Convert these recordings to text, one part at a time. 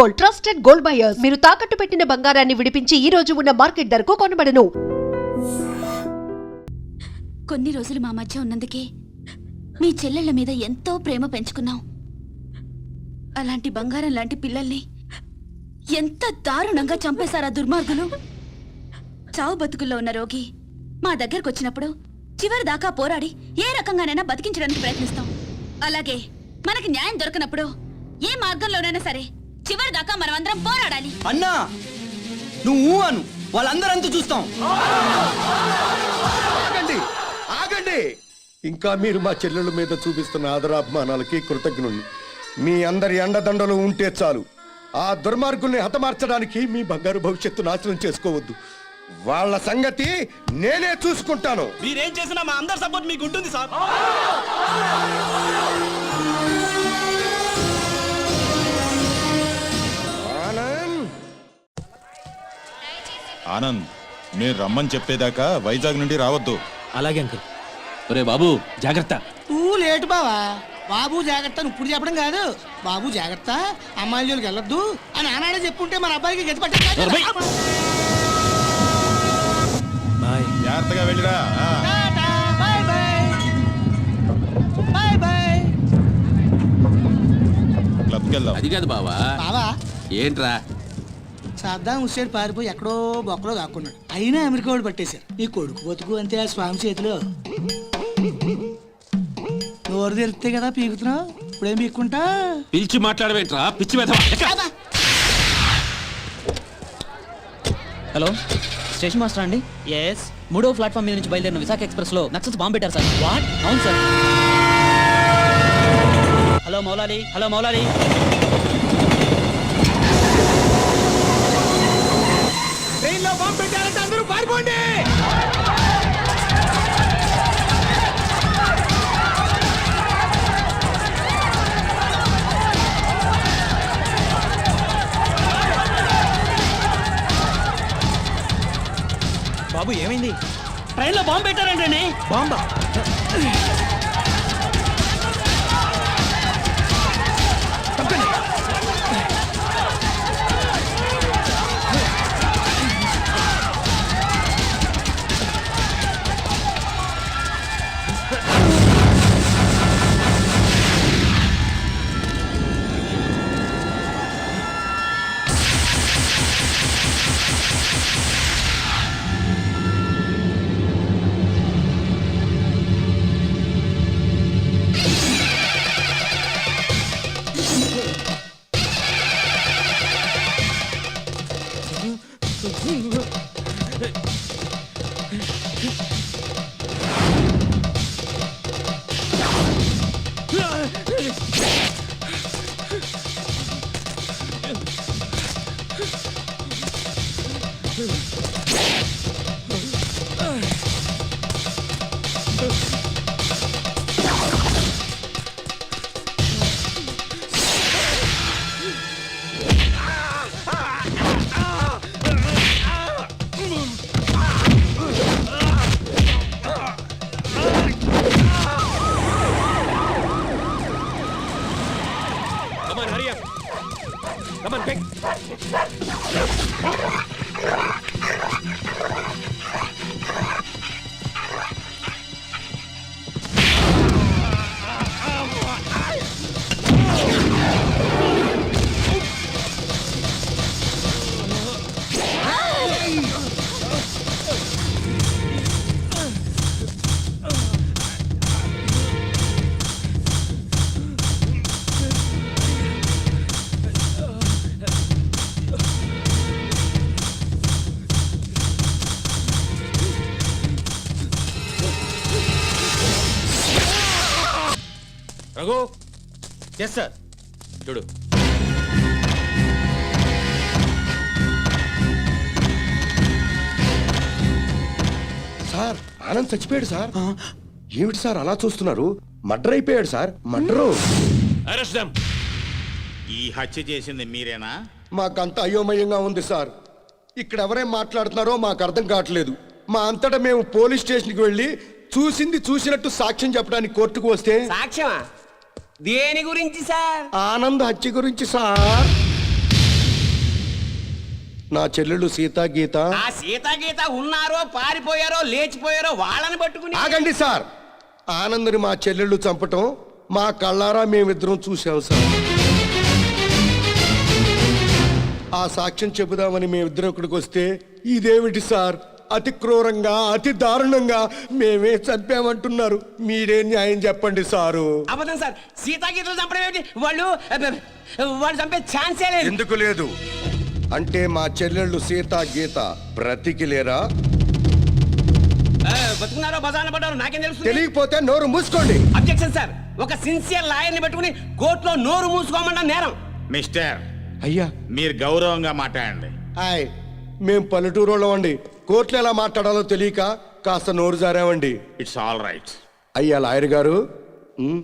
Gold trusted gold buyers. మీరు తాకట్టు పెట్టిన బంగారాన్ని విడిపించి ఈ రోజు ఉన్న మార్కెట్ ధరకు కొనబడను. కొన్ని రోజులు మా మధ్య ఉన్నందుకే మీ చెల్లెళ్ళ మీద ఎంతో ప్రేమ పెంచుకున్నాం. అలాంటి బంగారం లాంటి పిల్లల్ని ఎంత దారుణంగా చంపేశారా దుర్మార్గులు? చావు బతుకుల్లో ఉన్న రోగి మా దగ్గరకు వచ్చినప్పుడు చివరి దాకా పోరాడి ఏ రకంగానైనా బతికించడానికి ప్రయత్నిస్తాం. అలాగే మనకి న్యాయం దొరకనప్పుడు ఏ మార్గంలోనైనా సరే చివరి దాకా మనమందరం పోరాడాలి. అన్నా నువ్వు అను వాళ్ళందరంతా చూస్తాం. ఆగండి ఆగండి. ఇంకా మీరు మా చెల్లెల మీద చూపిస్తున్న ఆదరాభిమానాలకి కృతజ్ఞుణ్ణి మీ అందరి అండదండలు ఉంటే చాలు. ఆ దుర్మార్గుల్ని హతమార్చడానికి మీ బంగారు భవిష్యత్తు నాశనం చేసుకోవద్దు. వాళ్ళ సంగతి నేనే చూసుకుంటాను. మీరేం చేసినా మా అందరి సపోర్ట్ మీకు ఉంటుంది సార్. ఆనంద్ నేను రమ్మని చెప్పేదాకా వైజాగ్ నుండి రావద్దు. అలాగే అంకుల్. ఒరే బాబు జాగ్రత్త. నువ్వు లేటు బావా. బాబు జాగ్రత్త నువ్వు ఇప్పుడు చెప్పడం కాదు. బాబు జాగ్రత్త అమ్మాయిల జోలికి వెళ్ళొద్దు అని ఆనాడే చెప్పుంటే మన అబ్బాయికి గతి నోర్మై. బాయ్. జాగ్రత్తగా వెళ్ళిరా. ఆ. Bye bye. Bye bye. క్లబ్కి వెళ్దాం. అది కాదు బావా. బావా. ఏంట్రా? సద్దాం హుస్సేన్ పారిపోయి ఎక్కడో బొక్కలో దాక్కున్నాడు. అయినా అమెరికా వాడు పట్టేశారు. నీ కొడుకు బతుకు అంతే ఆ స్వామి చేతిలో. నోరు తెరిస్తే కదా పీకుతున్నావు? ఇప్పుడేం పీక్కుంటా? పిలిచి మాట్లాడవేంట్రా? పిచ్చి హలో? స్టేషన్ మాస్టర్ అండి? ఎస్ మూడో ప్లాట్ఫామ్ మీద నుంచి బయలుదేరిన విశాఖ ఎక్స్ప్రెస్లో నక్సల్స్ బాంబు పెట్టారు సార్. వాట్ అవును sir. Hello Moulali hello Moulali బాబు ఏమైంది? ట్రైన్లో బాంబు పెట్టారంటే బాంబా? ఎస్ సార్ చూడు. సార్ ఆనంద్ చచ్చిపోయాడు సార్. ఏమిటి సార్ అలా చూస్తున్నారు? మర్డర్ అయిపోయాడు సార్. మర్డరు. ఈ హత్య చేసింది మీరేనా? మాకంత అయోమయంగా ఉంది సార్. ఇక్కడ ఎవరేం మాట్లాడుతున్నారో మాకు అర్థం కావట్లేదు. మా అంతటా మేము పోలీస్ స్టేషన్కి వెళ్ళి చూసింది చూసినట్టు సాక్ష్యం చెప్పడానికి కోర్టుకు వస్తే సాక్ష్యమా? దేని గురించి సార్? ఆనంద్ హత్య గురించి సార్. నా చెల్లెళ్ళు సీత గీత. ఆ సీత గీత ఉన్నారో పారిపోయారో లేచిపోయారో వాళ్ళని పట్టుకుని ఆగండి సార్. ఆనందని మా చెల్లెళ్ళు చంపటం మా కళ్ళారా మేమిద్దరం చూసాం సార్. ఆ సాక్ష్యం చెబుదామని మేమిద్దరం ఇక్కడికి వస్తే ఇదేమిటి సార్? అతి క్రూరంగా అతి దారుణంగా మేమే చంపామంటున్నారు. మీరే న్యాయం చెప్పండి సారు. అబద్ధం సార్. సీతా గీతలు చంపడం ఏమిటి? వాళ్ళు వాళ్ళు చంపే ఛాన్సే లేదు. ఎందుకు లేదు? అంటే మా చెల్లెళ్ళు సీత గీత బ్రతికిలేరా ఆ, బతుకున్నారో బజాన పడ్డారో నాకేం తెలుసు తెలియకపోతే నోరు మూసుకోండి. అబ్జెక్షన్ సార్ ఒక సిన్సియర్ లాయర్ని పెట్టుకుని కోర్టులో నోరు మూసుకోమన్న నేరం. మిస్టర్ అయ్యా. మీరు గౌరవంగా మాట్లాడండి. హాయ్ మేం పల్లెటూరు అండి. కోర్టులో ఎలా మాట్లాడాలో తెలియక కాస్త నోరు జారామండి ఇట్స్ ఆల్ రైట్ అయ్యా లాయర్ గారు ఉమ్,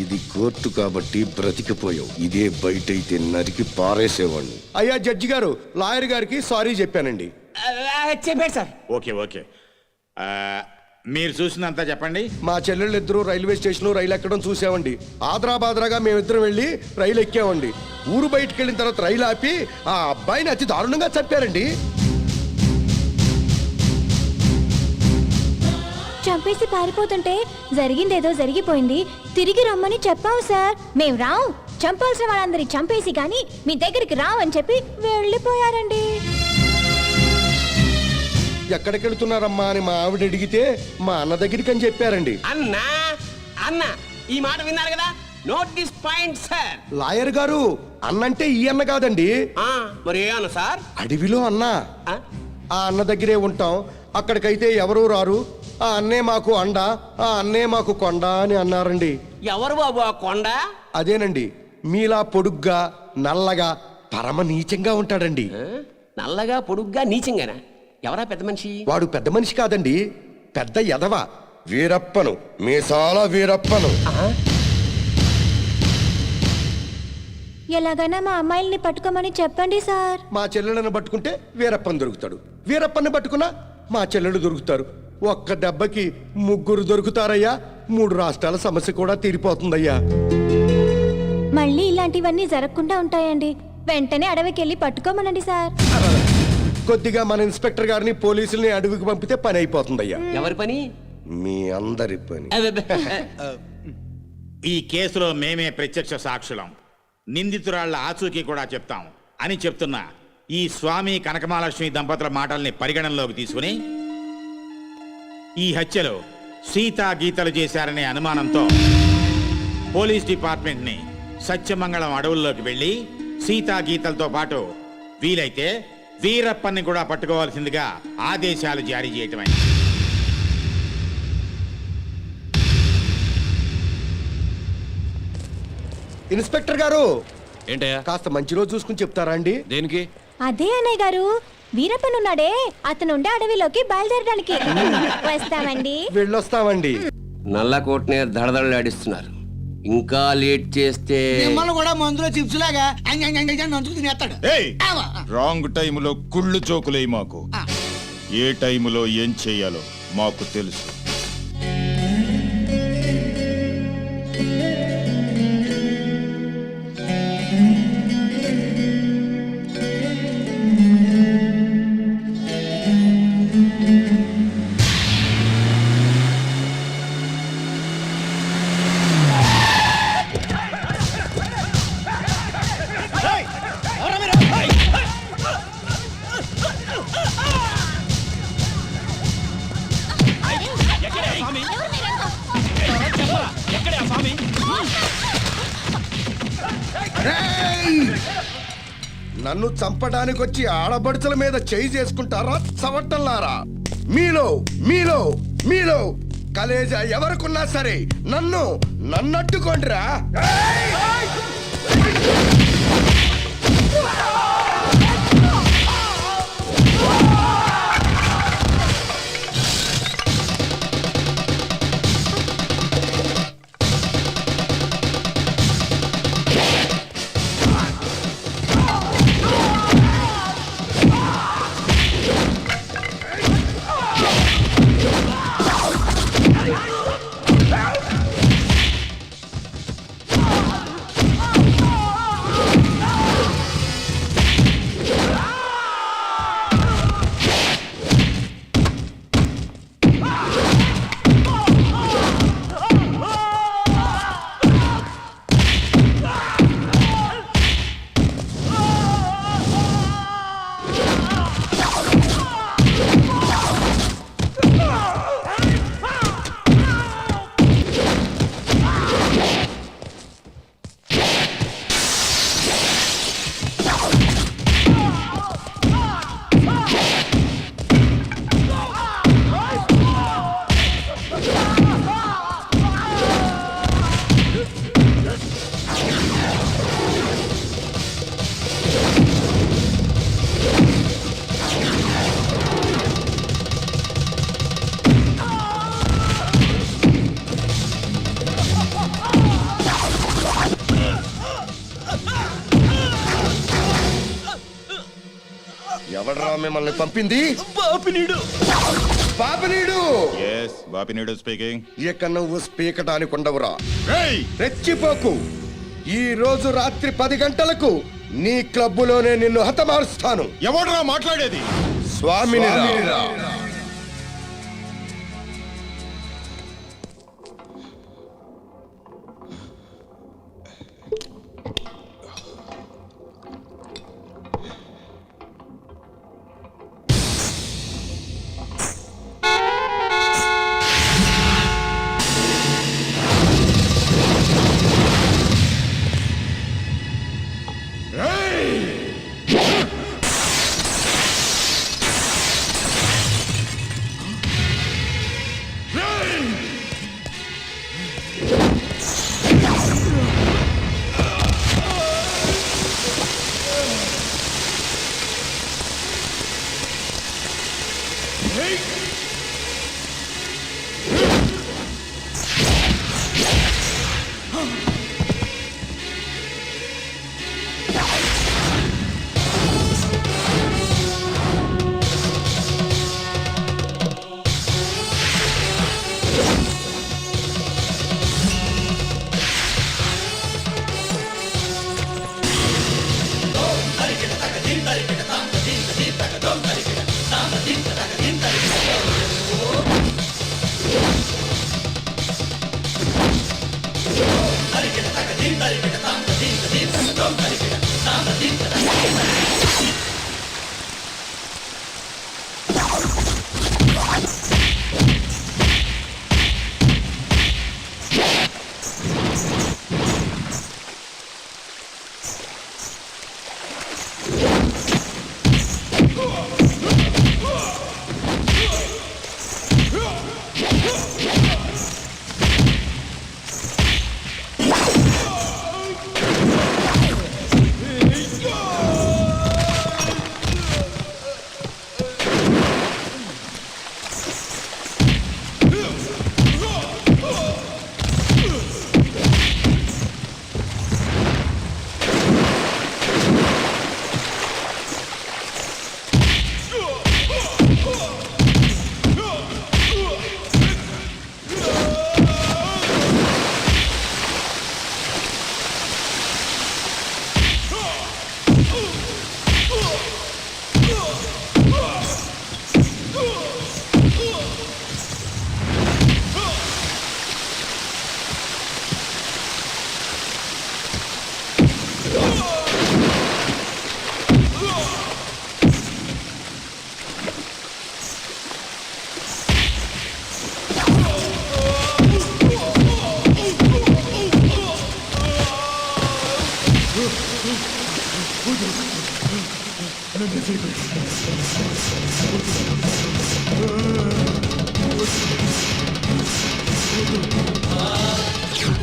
ఇది కోర్టు కాబట్టి బ్రతికిపోయావు. ఇదే బయట అయితే నరికి పారేసేవాడిని అయ్యా జడ్జి గారు లాయర్ గారికి సారీ చెప్పానండి. చెప్పాడు సార్. ఓకే ఓకే ఆ, మీరు చూసినంత చెప్పండి. మా చెల్లెళ్ళు ఇద్దరు రైల్వే స్టేషన్ రైలు ఎక్కడం చూసామండి. ఆదరా బాదరాగా మేమిద్దరం వెళ్ళి రైలు ఎక్కామండి. ఊరు బయటికి వెళ్ళిన తర్వాత రైలు ఆపి ఆ అబ్బాయిని అతి దారుణంగా చంపారండి. చంపేసి పారిపోతుంటే జరిగిందేదో జరిగిపోయింది. తిరిగి రమ్మని చెప్పావు సార్. మేం రాం. చంపాల్సిన వాళ్ళందరి చంపేసి కానీ మీ దగ్గరికి రావని చెప్పి వెళ్ళిపోయారండి. ఎక్కడికి వెళ్తున్నారమ్మా అని మా ఆవిడ అడిగితే మా అన్న దగ్గరికి అని చెప్పారండి. అన్నా అన్న ఈ మాట విన్నారు కదా? Note this point sir lawyer గారు అన్నంటే ఈ అన్న కాదండి. మరి ఏ అన్న సార్? అడవిలో అన్న. ఆ? ఆ అన్న దగ్గరే ఉంటాం. అక్కడికైతే ఎవరూ రారు. ఆ అన్నే మాకు అండ ఆ అన్నే మాకు కొండ అని అన్నారండి. ఎవరు బాబు ఆ కొండ? అదేనండి మీలా పొడుగ్గా నల్లగా పరమ నీచంగా ఉంటాడండి? నల్లగా పొడుగ్గా నీచంగానా? ఎవరా పెద్ద మనిషి? వాడు పెద్ద మనిషి కాదండి పెద్ద ఎదవ వీరప్పను మీసాల వీరప్పను. ఎలాగైనా మా అమ్మాయిల్ని పట్టుకోమని చెప్పండి సార్. మా చెల్లెలను పట్టుకుంటే వీరప్పని దొరుకుతాడు. వీరప్పని పట్టుకున్నా మా చెల్లెలు దొరుకుతారు. ఒక్క దెబ్బకి ముగ్గురు దొరుకుతారయ్యా. మూడు రాష్ట్రాల సమస్య కూడా తీరిపోతుందయ్యా. మళ్ళీ ఇలాంటివన్నీ జరగకుండా ఉంటాయండి. వెంటనే అడవికి వెళ్ళి పట్టుకోమనండి సార్. కొద్దిగా మన ఇన్స్పెక్టర్ గారిని పోలీసుల్ని అడవికి పంపితే పని అయిపోతుందయ్యా. ఎవరి పని? మీ అందరి పని. ఈ కేసులో మేమే ప్రత్యక్ష సాక్షులం. నిందితురాళ్ళ ఆచూకీ కూడా చెప్తాం. అని చెప్తున్నా ఈ స్వామి కనకమహాలక్ష్మి దంపతుల మాటల్ని పరిగణనలోకి తీసుకుని ఈ హత్యలో సీతా గీతలు చేశారనే అనుమానంతో పోలీస్ డిపార్ట్మెంట్ని సత్యమంగళం అడవుల్లోకి వెళ్ళి సీతా గీతలతో పాటు వీలైతే వీరప్పన్ని కూడా పట్టుకోవాల్సిందిగా ఆదేశాలు జారీ చేయటమైంది ఇన్స్పెక్టర్ గారు ఏంటయ్యా? కాస్త మంచి రోజు చూసుకుని చెప్తారా అండి? దేనికి? అదే అన్నయ్య గారు వీరప్పనున్నాడే. అతను ఉండే అడవిలోకి బయలుదేరడానికి. వస్తామండి. వెళ్ళొస్తామండి. నల్ల కోట్నే దడదడలాడిస్తున్నారు. ఇంకా లేట్ చేస్తే మిమ్మల్ని కూడా మందులో చిప్స్ లాగా అంగ అంగ అంగ అంగ నంచుకు తినేస్తాడు. రాంగ్ టైంలో కుళ్ళు చోకులేయి మాకు. ఏ టైంలో ఏం చేయాలో మాకు తెలుసు. రేయ్! నన్ను చంపడానికి వచ్చి ఆడబడుచుల మీద చేయి చేసుకుంటారా చవట్టంలారా మీలో మీలో మీలో కలేజా ఎవరికున్నా సరే నన్ను నన్నట్టుకోండిరా. మిమ్మల్ని పంపింది? పాపినీడు పాపినీడు ఎస్ బాపినీడు స్పీకింగ్ ఇక నువ్వు స్పీకటానికి ఉండవురా రెచ్చిపోకు. ఈ రోజు రాత్రి పది గంటలకు నీ క్లబ్బులోనే నిన్ను హతమారుస్తాను. ఎవడరా మాట్లాడేది? స్వామిని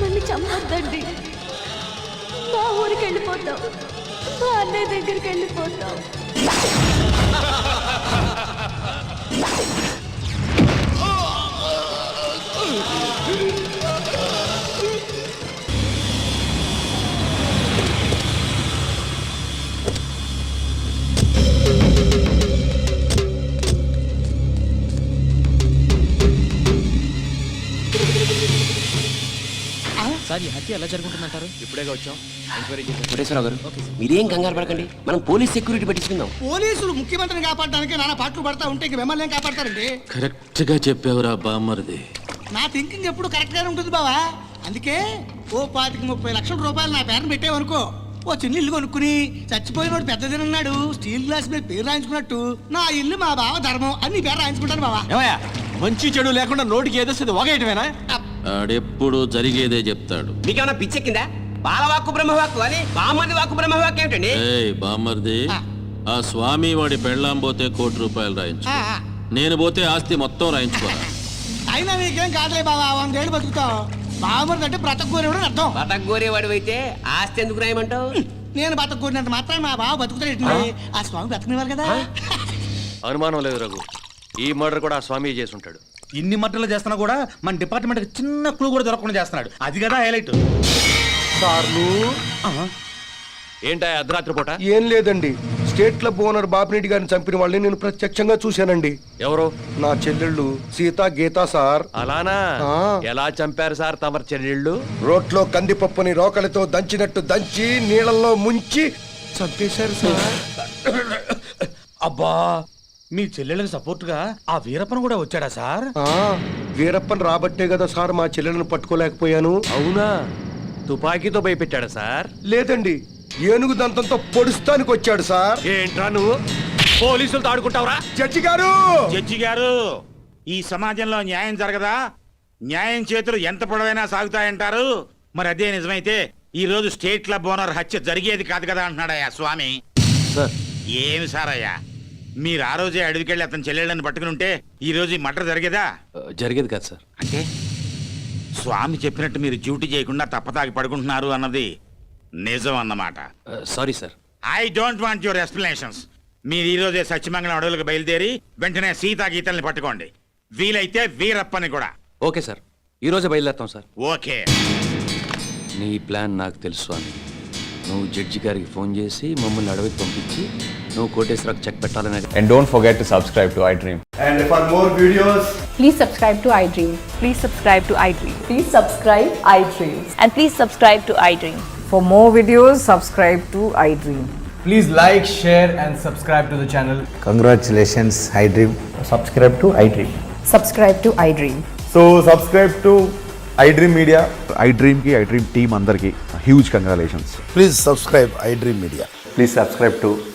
నన్ను చంపొద్దండి. మా ఊరికి వెళ్ళిపోతాం. మా అన్నయ్య దగ్గరికి వెళ్ళిపోతాం. సార్ ఈ హత్య ఎలా జరుగుతుందంటారు? కోటేశ్వరరావు గారు మీరేం కంగారు పడకండి. మనం పోలీస్ సెక్యూరిటీ పెట్టించుకుందాం. పోలీసులు ముఖ్యమంత్రిని కాపాడడానికి నాన్న పాటలు పడతా ఉంటే ఇంక మిమ్మల్ని ఏం కాపాడతారండి? కరెక్ట్గా చెప్పావురా బామ్మరిది. నా థింకింగ్ ఎప్పుడు కరెక్ట్ గానే ఉంటుంది బావా. అందుకే ఓ పాతికి ముప్పై లక్షల రూపాయలు నా పేరుని పెట్టావనుకో ఓ చిన్న ఇల్లు కొనుక్కుని చచ్చిపోయినోడు పెద్దదినన్నాడు స్టీల్ గ్లాస్ మీద పేరు రాయించుకున్నట్టు నా ఇల్లు మా బావ ధర్మం అని నీ పేరు రాయించుకుంటాను బావా. ఏమయ్యా మంచి చెడు లేకుండా నోటికి ఏదొస్తుంది ఒకటమేనా ఆడెప్పుడు జరిగేదే చెప్తాడు. మీకేమన్నా పిచ్చెక్కిందా? బాలవాక్కు బ్రహ్మవాక్కు అని బామ్మది వాక్కు బ్రహ్మవాక్కు ఏమిటండి? ఏయ్ బామ్మర్ది ఆ. స్వామి వాడి పెళ్ళాం పోతే కోటి రూపాయలు రాయించు. నేను పోతే ఆస్తి మొత్తం రాయించుకోరా అయినా నీకేం కాదులే బావా వందేళ్ళు బతుకుతావు. బావమరిది అంటే బ్రతకూరేవాడు అని అర్థం. బతకగోరేవాడు అయితే ఆస్తి ఎందుకు రాయమంటావు? నేను బతకూరినంత మాత్రం మా బావ బతుకుతాడు ఆ? స్వామి బతకనివ్వాలి కదా. అనుమానం లేదు రఘు. ఈ మర్డర్ కూడా ఆ స్వామి చేసి ఉంటాడు. ఇన్ని మట్టలు చేస్తున్నా కూడా మన డిపార్ట్మెంట్ చిన్న క్లూ కూడా దొరకకుండా చేస్తున్నాడు. అది కదా హైలైట్. సార్లు. ఏంటా అర్ధరాత్రి పూట? ఏం లేదండి. స్టేట్ క్లబ్ ఓనర్ బాపిరెడ్డి గారిని చంపిన వాళ్ళని నేను ప్రత్యక్షంగా చూశానండి. ఎవరు? నా చెల్లెళ్ళు సీత గీత సార్. అలానా. ఎలా చంపారు సార్ తమరు చెల్లెళ్ళు? రోట్లో కందిపప్పుని రోకలతో దంచినట్టు దంచి నీళ్ళల్లో ముంచి చంపేశారు సార్. అబ్బా! మీ చెల్లెళ్ళకి సపోర్ట్గా ఆ వీరప్పన్ కూడా వచ్చాడా సార్? ఆ, వీరప్పన్ రాబట్టే కదా సార్ మా చెల్లెలను పట్టుకోలేకపోయాను. అవునా? తుపాకీతో భయపెట్టాడా సార్? లేదండి ఏనుగు దంతంతో పొడుస్తానికి వచ్చాడు సార్. ఏంట్రా నువ్వు? పోలీసులతో ఆడుకుంటావురా? జడ్జి గారు! జడ్జి గారు ఈ సమాజంలో న్యాయం జరగదా? న్యాయం చేతులు ఎంత పొడవైనా సాగుతాయంటారు? మరి అదే నిజమైతే ఈ రోజు స్టేట్ క్లబ్ ఓనర్ హత్య జరిగేది కాదు కదా అంటున్నాడయ్యా స్వామి. సార్. ఏమి సారయ్యా? మీరు ఆ రోజే అడవికెళ్ళి అతని చెల్లెళ్ళని పట్టుకుని ఉంటే ఈ రోజు ఈ మటర్ జరిగేదా? జరిగేది కాదు సార్. అంటే? స్వామి చెప్పినట్టు మీరు డ్యూటీ చేయకుండా తప్పతాగి పడుకుంటున్నారు అన్నది నిజం అన్నమాట. Sorry sir. I don't want your explanations. మీరు ఈ రోజే సత్యమంగళం అడవులకు బయలుదేరి వెంటనే సీతా గీతల్ని పట్టుకోండి. వీలైతే వీరప్పని కూడా. Okay sir. ఈ రోజే బయలుదేరుతాం సార్. ఓకే. నీ ప్లాన్ నాకు తెలుసు అని నువ్వు జడ్జి గారికి ఫోన్ చేసి మమ్మల్ని అడవికి పంపించి నువ్వు కోటేశ్వరకు చెక్ పెట్టాలని and don't forget to subscribe to iDream and for more videos please subscribe to iDream please subscribe to iDream please subscribe iDream and please subscribe to iDream for more videos subscribe to iDream please like share and subscribe to the channel congratulations iDream subscribe to iDream subscribe to iDream so subscribe to iDream media I డ్రీమ్కి iDream team అందరికి huge congratulations please subscribe